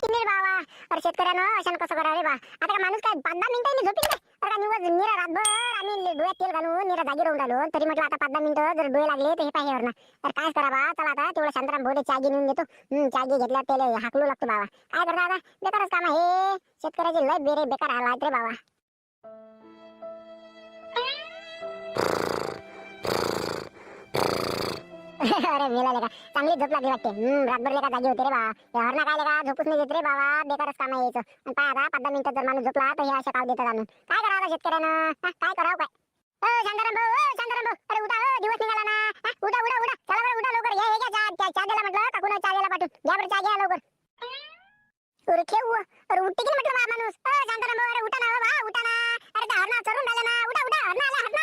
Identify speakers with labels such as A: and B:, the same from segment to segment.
A: किमीर बाबा. अरे शेतकऱ्यांना अशानं कसं करा रे बा. आता का माणूस काय पाच दहा मिनिटं झोपील काय अरे का निवड निरा रातभर आम्ही डोळ्यात तेल घालून निरा जागी राहून राहिलो. तरी म्हटलं आता पाच दहा मिनिटं जर डोळे लागले तर हे पाहिजे वरना. तर काय करा बा चला आता तेवढं शांतराम भोले चाय घेऊन देतो. हम्म चाय घे घेतल्यावर त्याला हाकलू लागतो बाबा. काय करता आता? बेकारच काम आहे. हे शेतकऱ्याचे लय बेरे बेकार हाल रे बाबा. अरे मेला लेका. चांगली झोप लागली वाटते. हम्म रातभर लेका जागी होते रे बा. हे हरणा काय लेका? झोपूच नाही देत रे बाबा. बेकारच काम आहे यायचं आणि पाय आता पाच दहा मिनिटं जर माणूस झोपला तर हे अशा काव देतात आणून. काय करावं शेतकऱ्यानं? काय करावं काय? ओ शांताराम भाऊ ओ शांताराम भाऊ. अरे उठा ओ दिवस निघाला ना. हा, उठा उठा चला बरं उठा लवकर. हे हे घ्या चहा चहा- द्यायला म्हटलं काकून चहा द्यायला पाठवून? घ्या बरं चहा घ्या लवकर. अरे खेळ अरे उठते की म्हटलं बा माणूस? ओ शांताराम भाऊ अरे उठा ना हो बा उठा ना. अरे हरणा चरून राहिला ना. उठा उठा हरणा आला हरणा उठा उठा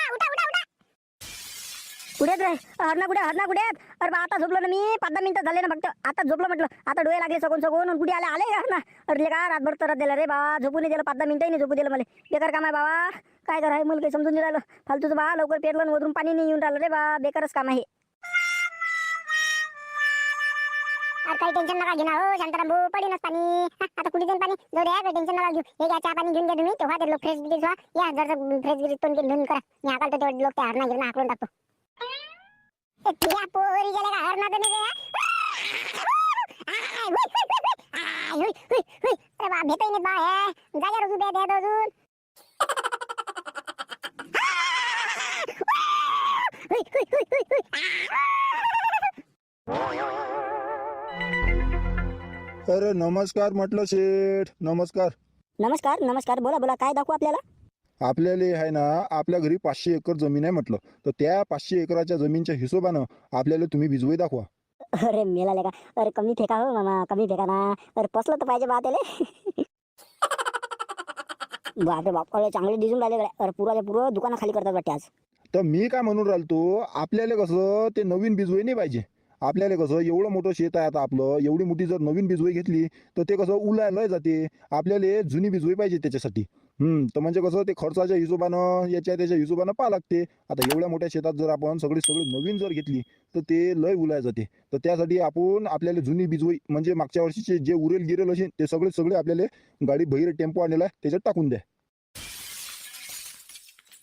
B: कुठे रे हरणा कुठे हरणा कुठे आहेत? अरे बा आता झोपलो ना मी. पाच दहा मिनिटं झाले ना फक्त. आता झोपलो म्हटलं. आता डोळे लागले सगून सगून कुठे आले? आले का हरणा? अरे का रातभर तर दिला रे बा. झोपू नाही दिलं पाच दहा मिनिटं नाही झोपू दिलं मला. बेकार काम आहे बाबा. काय कराय मला काही समजून नाही राहिलं. फालतूचं बा लवकर पेरलं आणि वरून पाणी नाही येऊन राहिलं रे बा. बेकारच काम आहे
A: अरे काही टेन्शन नका घेणार ना हो. शांताराम भाऊ पाणी आता कुठे जाईन पाणी? जाऊ द्या काही टेन्शन नका घेऊ. हे घ्या चहा पाणी घेऊन घ्या तुम्ही. तेव्हा ते लोक फ्रेश ब्रिज व्हा. या जर फ्रेश ब्रिज तोंड घेऊन करा. मी हाकलतो तर तेवढे लोक त्या हरणा घेऊन हाकलून टाकतो. त्या पोरी गेल्या का हरणा तर नाही रे, हा? आय, हुई, हुई, हुई, हुई. आय, हुई, हुई, हुई. अरे बा भेटही नाही बा हे जाग्यावर उभे आहेत हे अजून हुई, हुई, हुई, हुई, हुई.
C: अरे नमस्कार म्हटलं शेठ नमस्कार
B: नमस्कार नमस्कार बोला बोला काय दाखवू आपल्याला
C: आपल्याला आहे ना आपल्या घरी पाचशे एकर जमीन आहे म्हटलं. तर त्या पाचशे एकराच्या जमीनच्या हिशोबानं आपल्याला तुम्ही भिजवई दाखवा.
B: अरे मेला का अरे कमी फेका हो मामा कमी फेका ना. अरे पसलं तर पाहिजे बा त्याले बापरे बाप अरे चांगले दिसून राहिले गड्या. अरे पुराच्या पुरं दुकानं खाली करतात वाटते आज.
C: तर मी काय म्हणून राहिलो आपल्याला कसं ते नवीन बिजवई नाही पाहिजे. आपल्याला कसं एवढं मोठं शेत आहे आता आपलं एवढी मोठी जर नवीन बिजवई घेतली तर ते कसं उलायला जाते. आपल्याला जुनी बिजवई पाहिजे त्याच्यासाठी. तर म्हणजे कसं ते खर्चाच्या हिशोबानं याच्या त्याच्या हिशोबानं पाहा लागते. आता एवढ्या मोठ्या शेतात जर आपण सगळी सगळी नवीन जर घेतली तर ते लय उलाय जाते. तर त्यासाठी आपण आपल्याला जुनी बिजवई म्हणजे मागच्या वर्षीचे जे उरेल गिरेल असेल ते सगळे सगळे आपल्याला गाडी बहिर टेम्पो आणलेला आहे त्याच्यात टाकून द्या.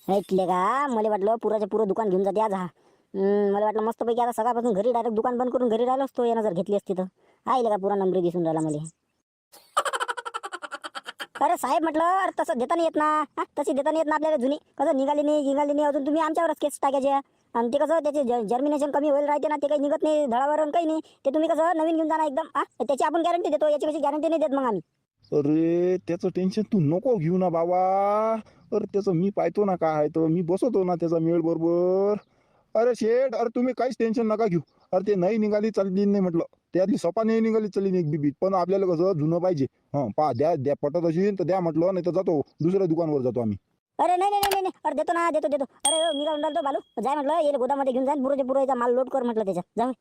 B: ऐकले का? मला वाटलं पुराच्या पुरं दुकान घेऊन जाते आज हा. मला वाटलं मस्तपैकी आता सकाळपासून घरी डायरेक्ट दुकान बंद करून घरी राहिलो असतो यानं जर घेतली असती तर. आईले का पुरा नंबरी दिसून राहिला मला. अरे साहेब म्हटलं अरे तसं देता येत ना. हा तशी देता येत ना आपल्याला जुनी. कसं निघाली नाही निघाली नाही अजून तुम्ही आमच्यावरच केस टाकायचे. आणि ते कसं त्याचे जर्मिनेशन कमी होईल राहते ना ते काही निघत नाही धडावर आणि काही नाही. ते तुम्ही कसं नवीन घेऊन जाणार एकदम. हा त्याची आपण गॅरंटी देतो याची कशी गॅरंटी नाही देत मग आम्ही.
C: अरे त्याचं टेन्शन तू नको घेऊ ना बाबा. अरे त्याचं मी पाहतो ना काय आहे तर मी बसवतो ना त्याचा मेळ बरोबर. अरे शेठ अरे तुम्ही काहीच टेन्शन नका घेऊ. अरे ते नाही निघाली चालली नाही म्हटलं. त्यातली सपा नाही निघाली चालली नाही बीबी. पण आपल्याला कसं जुनं पाहिजे. हां पा द्या द्या पटत असेल तर द्या म्हटलं नाही तर जातो दुसऱ्या दुकानवर जातो आम्ही.
B: अरे नाही नाही नाही नाही अरे देतो ना देतो देतो. अरे मी काय म्हणतो बालू? जाय म्हटलं येईल गोदामध्ये घेऊन जाईल पुरोच्या पुरोचा माल लोड कर म्हटलं त्याच्यात जाऊ.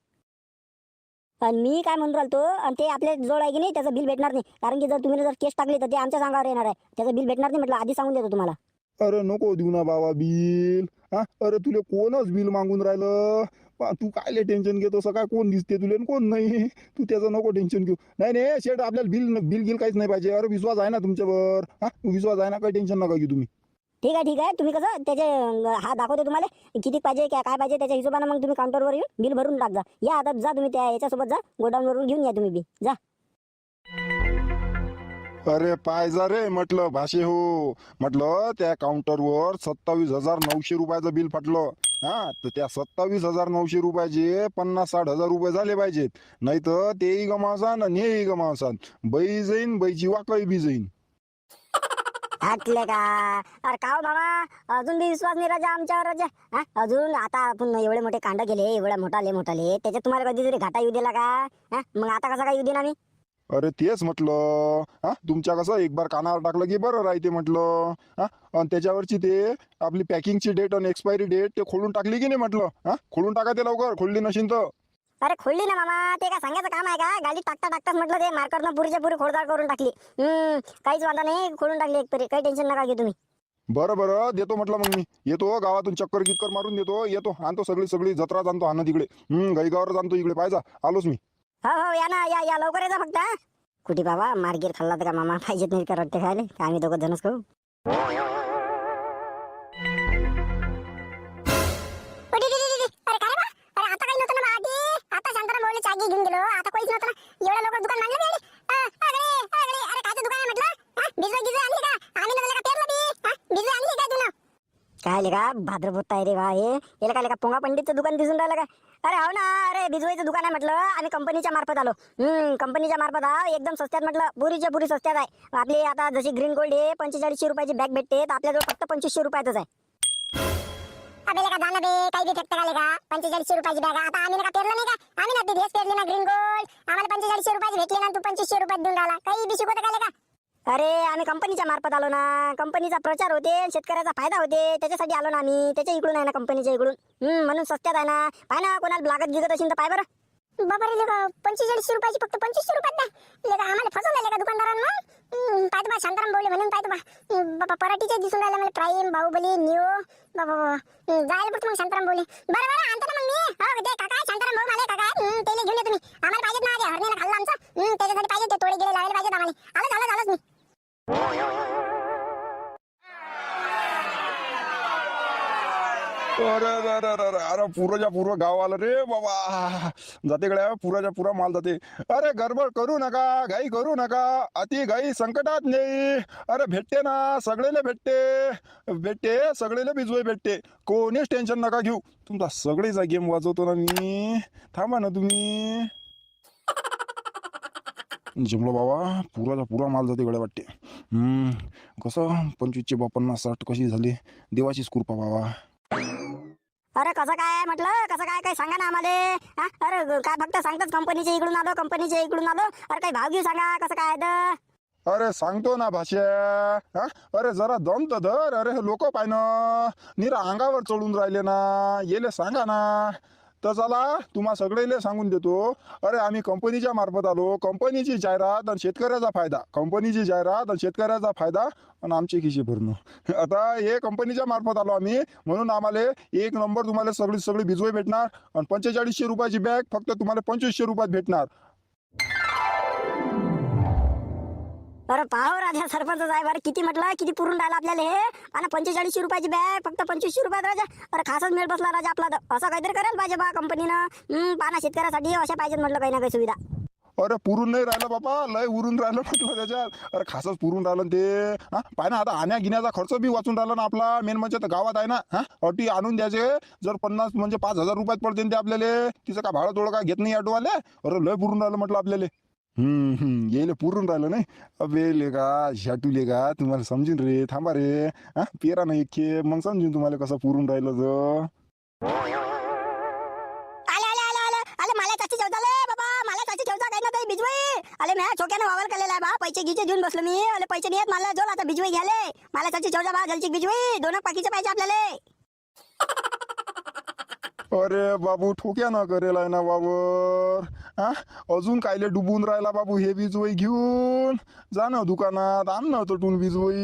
B: आणि मी काय म्हणून राहिलो आणि ते आपल्या जवळ आहे की नाही त्याचं बिल भेटणार नाही. कारण की जर तुम्ही जर केस टाकली तर ते आमच्या सांगावर येणार आहे. त्याचं बिल भेटणार नाही म्हटलं आधी सांगून देतो तुम्हाला.
C: अरे नको देऊ ना बाबा बिल. हा? अरे तुला कोणच बिल मागून राहिलं? पा तू कायले टेन्शन घेतो? सकाळ कोण दिसते तुला आणि कोण नाही? तू त्याचं नको टेन्शन घेऊ. नाही नाही शेट आपल्याला बिल बिल गिल काहीच नाही पाहिजे. अरे विश्वास आहे ना तुमच्यावर? हा? विश्वास आहे ना? काही टेन्शन नका घेऊ तुम्ही.
B: ठीक आहे ठीक आहे. तुम्ही कसं त्याचे अं, हा दाखवते तुम्हाला. किती पाहिजे काय काय पाहिजे त्याच्या हिशोबाने मग तुम्ही काउंटरवर येऊन बिल भरून टाक जा. या आता जा तुम्ही त्या याच्यासोबत जा. गोडाऊनवरून घेऊन या तुम्ही बी. जा.
C: अरे पायजा रे म्हटलं भाषे हो. म्हटलं त्या काउंटरवर सत्तावीस हजार नऊशे रुपयाचं बिल फाटलं. हा तर त्या सत्तावीस हजार नऊशे रुपयाचे पन्नास साठ हजार रुपये झाले पाहिजेत. नाही तर तेही गमावसान आणि हेही गमावसान. बाई जाईन बाईची वाकई बी जाईन.
B: हाटले का? अरे काव हो बाबा? अजून बी विश्वास नाही राजा आमच्यावर राजा. हा अजून आता आपण एवढे मोठे कांड केले एवढ्या मोठाले मोठाले त्याच्यात तुम्हाला कधीतरी घाटा येऊ दिला का? हा मग आता कसा काय येऊ देणार मी
C: अरे तेच म्हटलं हा? तुमच्या कसं एक बार कानावर टाकलं की बरं राहते म्हटलं हा? आणि त्याच्यावरची ते आपली पॅकिंगची डेट आणि एक्सपायरी डेट ते खोलून टाकली की नाही म्हटलं हा? खोलून टाका ते लवकर खोलली नशीन तर.
B: अरे खोलली ना मामा ते काय सांगायचं काम आहे का? गाडी टाकता टाकताच म्हटलं ते मार्करनं पुरीच्या पुरी खोडदाड करून टाकली. हम्म काहीच वादा नाही खोलून टाकली एक तरी काही टेन्शन नका घेऊ तुम्ही.
C: बरं बरं देतो म्हटलं मग मी. येतो गावातून चक्कर गिक्कर मारून देतो येतो आणतो सगळी सगळी जत्रा जाणतो आणतो तिकडे. हम्म गाईगावर जाणतो इकडे पाहिजा आलोच मी.
B: हो हो या ना या या लवकर येजा फक्त हा कुठे बाबा मार्गीर खाल्ला तर का मामा पाहिजेत नाही का रट्टे खायले का आम्ही दोघं जणच खाऊ
A: उडी, अरे काय रे बा? अरे आता काही नव्हतं ना बा आधी. आता शांताराम भाऊले चागी घेऊन गेलो आता काहीच नव्हतं ना एवढ्या लोक दुकान मांडलं बी अगळे, अगळे. अरे दुकान आहे म्हटलं हा? बिजवा गिजवा आणली का आम्ही नव्हतं का पेरलं बी हा? आणली का
B: काय लेका भाद्रभूत आहे रे भाई हे. याला काय लेका पोंगा पंडितचं दुकान दिसून राहिलं काय अरे हो ना अरे बिजवाईचं दुकान आहे म्हटलं. आम्ही कंपनीच्या मार्फत आलो. हम्म कंपनीच्या मार्फत आहो एकदम स्वस्त्यात म्हटलं. पुरीच्या पुरी स्वस्त्यात आहे. आपली आता जशी ग्रीन गोल्ड आहे पंचेचाळीसशे रुपयाची बॅग भेटते. तर आपल्याजवळ फक्त पंचवीसशे रुपयातच आहे.
A: अबे लेका जाणं बे काही बी फेकते का? पंचेचाळीसशे रुपयाची बॅग आता आम्ही का पेरलं नाही का? आम्ही ना ती भेस पेरली ना ग्रीन गोल्ड आम्हाला पंचेचाळीसशे रुपयाची भेटली ना तू पंचवीसशे रुपयात देऊन राहिला. काही बी शिकवतं का
B: अरे आम्ही कंपनीच्या मार्फत आलो ना. कंपनीचा प्रचार होते शेतकऱ्याचा फायदा होते त्याच्यासाठी आलो ना आम्ही. त्याच्या इकडून आहे ना कंपनीच्या इकडून. हम्म म्हणून स्वस्त्यात आहे ना. पाय ना कोणाला लागत गिगत असेल तर पाय बरं.
A: बाबा रे लेका पंचेचाळीसशे रुपयाची फक्त पंचवीसशे रुपयात द्या. लेका आम्हाला फसवलं लेका दुकानदारांना? हम्म, पाहतो बा शांताराम बोलले म्हणून पाहतो बा. बाबा पराठीचे दिसून राहिले मला प्राईम बाहुबली निओ. बाबा जायला बघ मग शांताराम बोलले बरं बरं आणतो ना मग मी. हो ते काका शांताराम भाऊ मला काका हम्म, घेऊन या तुम्ही. आम्हाला पाहिजेत ना ते हरणीला खाल्लं आमचं. त्याच्यासाठी पाहिजे ते थोडे गेले लावायला पाहिजेत आम्हाला. आलं झालं झालंच मी.
C: अरे अरे अरे अरे अरे पुराच्या पुरं गाव आलं रे बाबा. जाते गड्या पुराच्या पुरा माल जाते. अरे गडबड करू नका घाई करू नका. अति घाई संकटात नाही अरे भेटते ना सगळेले भेटते. भेटते सगळेले बिजवे भेटते. कोणीच टेन्शन नका घेऊ. तुमचा सगळेचा गेम वाजवतो ना मी. थांबा ना तुम्ही. जमलो बाबा पुराचा पुरा माल जाते गड्या वाटते. कसं? पंचवीसशे बा पन्नास साठ कशी झाली? देवाचीच कृपा बाबा.
B: अरे कसं काय म्हटलं? कसं काय काय सांगा ना आम्हाला. हा? अरे काय फक्त सांगताच कंपनीच्या इकडून आलो कंपनीच्या इकडून आलो. अरे काही भाव घेऊ सांगा कसं काय तर?
C: अरे सांगतो ना भाषा. हा? अरे जरा दम तर धर. अरे हे लोक पाय ना निरा अंगावर चढून राहिले ना. येले सांगा ना. तर चला तुम्हा सगळेले सांगून देतो. अरे आम्ही कंपनीच्या मार्फत आलो. कंपनीची जाहिरात आणि शेतकऱ्याचा फायदा. कंपनीची जाहिरात आणि शेतकऱ्याचा फायदा आणि आमचे खिशी भरणं. आता हे कंपनीच्या मार्फत आलो आम्ही. म्हणून आम्हाला एक नंबर तुम्हाला सगळी सगळी भिजवई भेटणार आणि पंचेचाळीसशे रुपयाची बॅग फक्त तुम्हाला पंचवीसशे रुपयात भेटणार.
B: अरे पाहो राजा सरपंच साहेब अरे किती म्हटलं? किती पुरून राहिला आपल्याला हे? आणि पंचेचाळीसशे रुपयाची बॅग फक्त पंचवीसशे रुपयात राजा. अरे खासच मिळ बसला राजा आपला. तर असं काहीतरी करायला पाहिजे बा कंपनीनं हम्म, पाना शेतकऱ्यासाठी अशा पाहिजेत म्हटलं काही ना काही सुविधा.
C: अरे पुरून नाही राहिलं बाबा लय उरून राहिलं म्हटलं त्याच्यात अरे खासच पुरून राहिलं ते. हा पाय ना आता आण्या गिण्याचा खर्च बी वाचून राहिला ना आपला. मेन म्हणजे तर गावात आहे ना. हा अटी आणून द्यायचे. जर पन्नास म्हणजे पाच हजार रुपयात पडते ते आपल्याला. तिचं का भाडं थोडं काय घेत नाही ऑटोवाले अरे लय पुरून राहिलं म्हटलं आपल्याला. येले पुरून राहिलं नाही. अबे लेगा झाटू का तुम्हाला समजून रे थांबा रे. हा पेरा ना एक मग समजून तुम्हाला कसं पुरून राहिलं तर
B: आले आले आले आले. आले मला चाची ठेवता ले बाबा. मला चाची ठेवता काय ना काही भिजवई. आले मी छोक्यानं वावर केलेला आहे बा. पैसे गिचे घेऊन बसलो मी. आले पैसे नाही मला जोल आता भिजवई घ्याले मला चाची ठेवता बा. घालची भिजवई. दोन पाकीचे पाहिजे आपल्याला.
C: अरे बाबू ठोक्या ना करेल आहे ना बाबर हा अजून कायले डुबून राहिला बाबू हे वीजवई घेऊन. जा ना दुकानात आण ना तटून वीजवई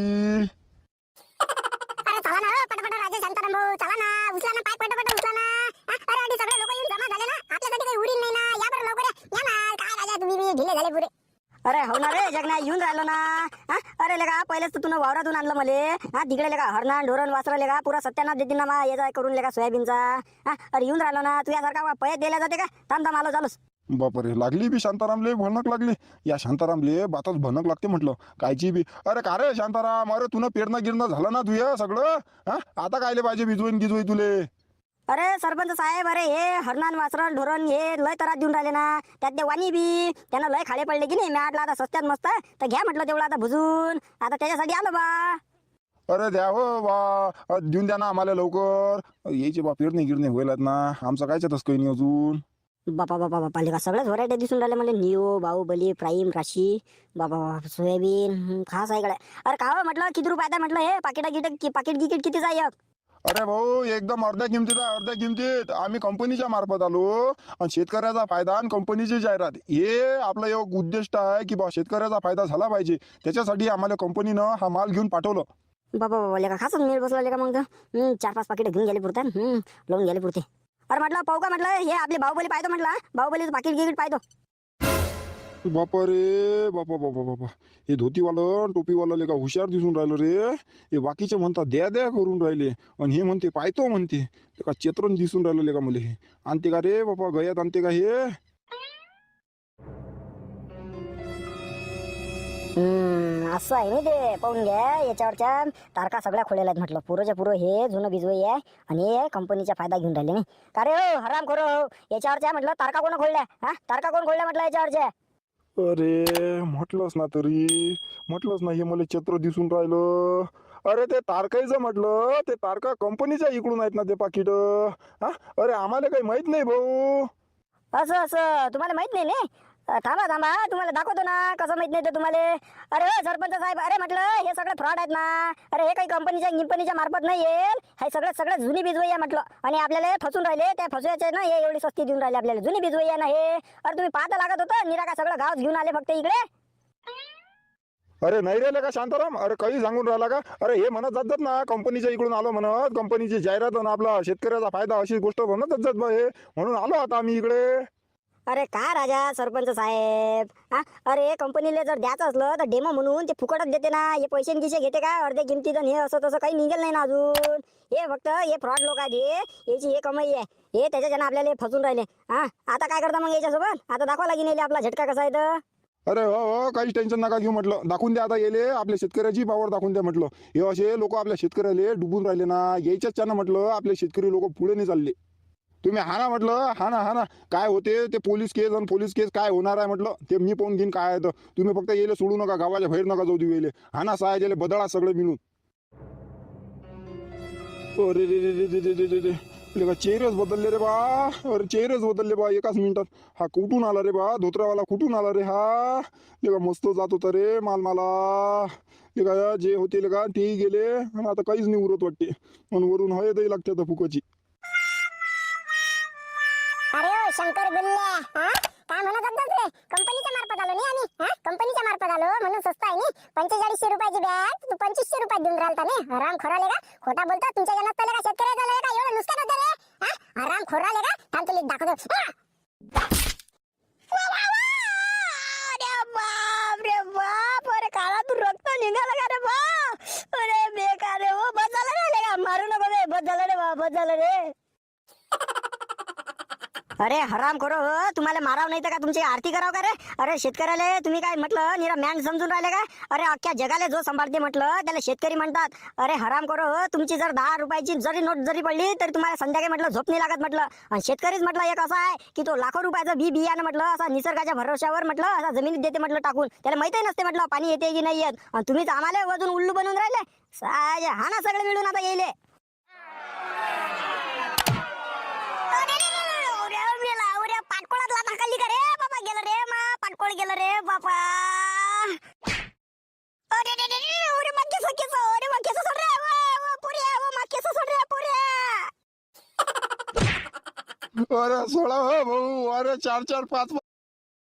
A: अरे चला ना पटापट राजा शांताराम भाऊ चला ना. उचला ना पाय पटापट उचला ना. हा, अरे अरे सगळे लोक येऊन जमा झाले ना. आपल्यासाठी काही नाही ना. या बरं लवकर या. या ना. काय राजा तुम्ही बी ढिले झाले पुरे.
B: अरे हो ना रे जगना येऊन राहिलो ना. हा? अरे लेका पहिलेच तर तुला वावरातून आणलं मले. हा तिकडे लेका हरणा ढोरण वासरा लेका पुरा सत्यानाथ देतील ना मा याचा करून लेका सोयाबीनचा. हा? अरे येऊन राहिलो ना तुझ्यासारखा पयत दिल्या जाते का? थांब थांब आलो चालूस.
C: बापरे लागली बी शांतारामले भनक लागली. या शांतारामले बातच भनक लागते म्हटलं. कायची बी. अरे का रे शांताराम? अरे तुला पेरणं गिरणं झालं ना तुझ्या सगळं? हा? आता कायले पाहिजे भिजवईन गिजवई तुले?
B: अरे सरपंच साहेब अरे हे हरणान वासरण ढोरण हे लय त्रास देऊन राहिले ना. त्यात ते वाणी बी त्यांना लय खाडे पडले की नाही? मी आता स्वस्त्यात मस्त. तर घ्या म्हटलं तेवढं आता भुजून. आता त्याच्यासाठी आलो बा.
C: अरे द्या हो बा. देऊन द्या ना आम्हाला लवकर. यायचे बा पेरणी गिरणी होईल ना. आमचं कायच्यातच काही नाही अजून?
B: बापा बापा बापा लेका सगळ्याच व्हरायटी दिसून राहिले म्हणजे निओ बाहुबली प्राईम राशी. बाबा बाबा सोयाबीन हं, खास आहे इकडे अरे का हो म्हटलं किती रुपयात आहे म्हटलं हे? पाकिट गिट पाकिट गिकीट किती जाय
C: अरे भाऊ एकदम अर्ध्या किमतीत आहे अर्ध्या किमतीत. आम्ही कंपनीच्या मार्फत आलो. आणि शेतकऱ्याचा फायदा आणि कंपनीची जाहिरात. हे आपलं एक उद्दिष्ट आहे की बा शेतकऱ्याचा फायदा झाला पाहिजे. त्याच्यासाठी आम्हाला कंपनीनं हा माल घेऊन पाठवलं.
B: बाबा बाबा लेका खास मिळ बसला लेका मग चार पाच पाकिट घेऊन गेले पुरते. लावून गेले पुरते. अरे म्हटलं पाहू का म्हटलं हे आपले बाहुबली पाहतो म्हटलं बाहुबली पाकिट गिकीट पाहतो.
C: बापा रे बापा बापा बापा. हे धोतीवालं टोपीवालं का हुशार दिसून राहिलं रे. हे बाकीचे म्हणतात द्या द्या करून राहिले. आणि हे म्हणते पाहतो म्हणते. का चित्रण दिसून राहिलं ले का मला हे. आणते का रे बापा गयात आणते का हे?
B: हम्म, असं आहे ना ते पाहून घ्या. याच्यावरच्या तारखा सगळ्या खोलेल्या आहेत म्हटलं. पुरोच्या पुरं हे जुनं बिजवई आहे आणि हे कंपनीचा फायदा घेऊन राहिले नाही. का रे हो हराम करो हो. याच्यावरच्या म्हटलं तारखा कोण खोलल्या? हा? तारखा कोण खोलल्या म्हटलं याच्यावरच्या?
C: अरे म्हटलंच ना तरी म्हटलंच ना हे मला चित्र दिसून राहिलं. अरे ते तारकाईचं म्हटलं ते तारका कंपनीच्या इकडून आहेत ना ते पाकिट. हा? अरे आम्हाला काही माहीत नाही भाऊ.
B: असं असं तुम्हाला माहीत नाही ने? थांबा थांबा तुम्हाला दाखवतो ना कसं माहीत नाही ते तुम्हाला. अरे सरपंच साहेब अरे म्हटलं हे सगळं फ्रॉड आहेत ना. अरे हे काही कंपनीच्या कंपनीच्या मार्फत नाही येईल हे सगळं सगळं जुनी बिजवई आहे म्हटलं. आणि आपल्याला फसून राहिले त्या फसवायचे ना हे एवढी सस्ती देऊन राहिले आपल्याला. जुनी बिजवई आहे ना हे. अरे तुम्ही पाहता लागत होतं निराका सगळं गाव घेऊन आले फक्त इकडे.
C: अरे नाही राहिलं का शांताराम? अरे काही सांगून राहिला का? अरे हे म्हणत जात जात ना कंपनीच्या इकडून आलो म्हणत कंपनीची जाहिरात आणि आपला शेतकऱ्याचा फायदा अशी गोष्ट म्हणत जात बा हे. म्हणून आलो आता आम्ही इकडे.
B: अरे का राजा सरपंच साहेब? हा? अरे कंपनीला जर द्यायचं असलं तर डेमो म्हणून ते फुकटच देते ना. हे पैसे न गिसे घेते का? अर्धे किमती हे असं तसं काही निघेल नाही ना अजून. हे फक्त हे फ्रॉड लोक आहेत हे. याची हे कमाई आहे. हे त्याच्याच्यानं आपल्याला हे फसून राहिले. हा? आता काय करता मग याच्यासोबत? आता दाखवा लागेल याले आपला झटका कसा आहे तर.
C: अरे हो हो काहीच टेन्शन नका घेऊ म्हटलं. दाखवून द्या आता येले. आपल्या शेतकऱ्याची पावर दाखवून द्या म्हटलं. हे असे लोक आपल्या शेतकऱ्याला डुबून राहिले ना. यायच्याच त्यानं म्हटलं आपले शेतकरी लोक पुढे नाही चालले. तुम्ही हाना म्हटलं हाना हाना काय होते ते पोलीस केस आणि पोलीस केस काय होणार आहे म्हटलं? ते मी पाहून घेईन काय येतं तर. तुम्ही फक्त येले सोडू नका गावाच्या बाहेर नका जाऊ देऊ येले हाना सायजेले बदळा सगळं मिळून. अरे रे रे रे रे रे रे का चेहरेच बदलले रे बा. अरे चेहरेच बदलले बा. एकाच मिनिटात. हा कुठून आला रे बा? धोत्रावाला कुठून आला रे हा? का मस्त जात होता रे मालमाला. का जे होते का तेही गेले. आणि आता काहीच नाही उरत वाटते. पण वरून हय तरी लागते आता फुकाची.
A: शंकर गुल्ल्या. हा? काय म्हणत होता रे? कंपनीच्या मार्फत आलो नाही आम्ही. हा? कंपनीच्या मार्फत आलो म्हणून स्वस्त आहे नी. पंचेचाळीसशे रुपयाची बॅग तू पंचवीसशे रुपयात देऊन राहिलता नाही हराम खोराले का? खोटा बोलतो? तुमच्या जनात का? शेतकऱ्याचा झालं का? एवढं नुसतं होतं रे. हा? हराम खोराले का? थांब तुला दाखवतो. हा!
B: बाप रे बाप. अरे काळा तू रक्त निघाला का रे बा? अरे बेकार रे हो. बस रे मारू नको रे. बस रे बा बस झालं रे अरे हराम करो हो तुम्हाला माराव नाही तर का तुमची आरती कराव का रे? अरे शेतकऱ्याला तुम्ही काय म्हटलं निरा मॅन समजून राहिले का? अरे अख्ख्या जगाला जो सांभाळते म्हटलं त्याला शेतकरी म्हणतात. अरे हराम करो हो तुमची जर दहा रुपयाची जरी नोट जरी पडली तरी तुम्हाला संध्याकाळी म्हटलं झोप नाही लागत म्हटलं. आणि शेतकरीच म्हटलं एक असा आहे की तो लाखो रुपयाचं बी बियाणं म्हटलं असा निसर्गाच्या भरोश्यावर म्हटलं असा जमिनीत देते म्हटलं टाकून. त्याला माहितही नसते म्हटलं पाणी येते की नाही येत. आणि तुम्हीच आम्हाला वजून उल्लू बनवून राहिले. हा ना सगळे मिळून आता येईल. जवळ गेलं रे बापा. अरे रे रे रे अरे मा केस केस अरे मा केस सोड रे वा पुऱ्या वा सोड रे पुऱ्या
C: अरे सोळा हो भाऊ. अरे चार चार पाच.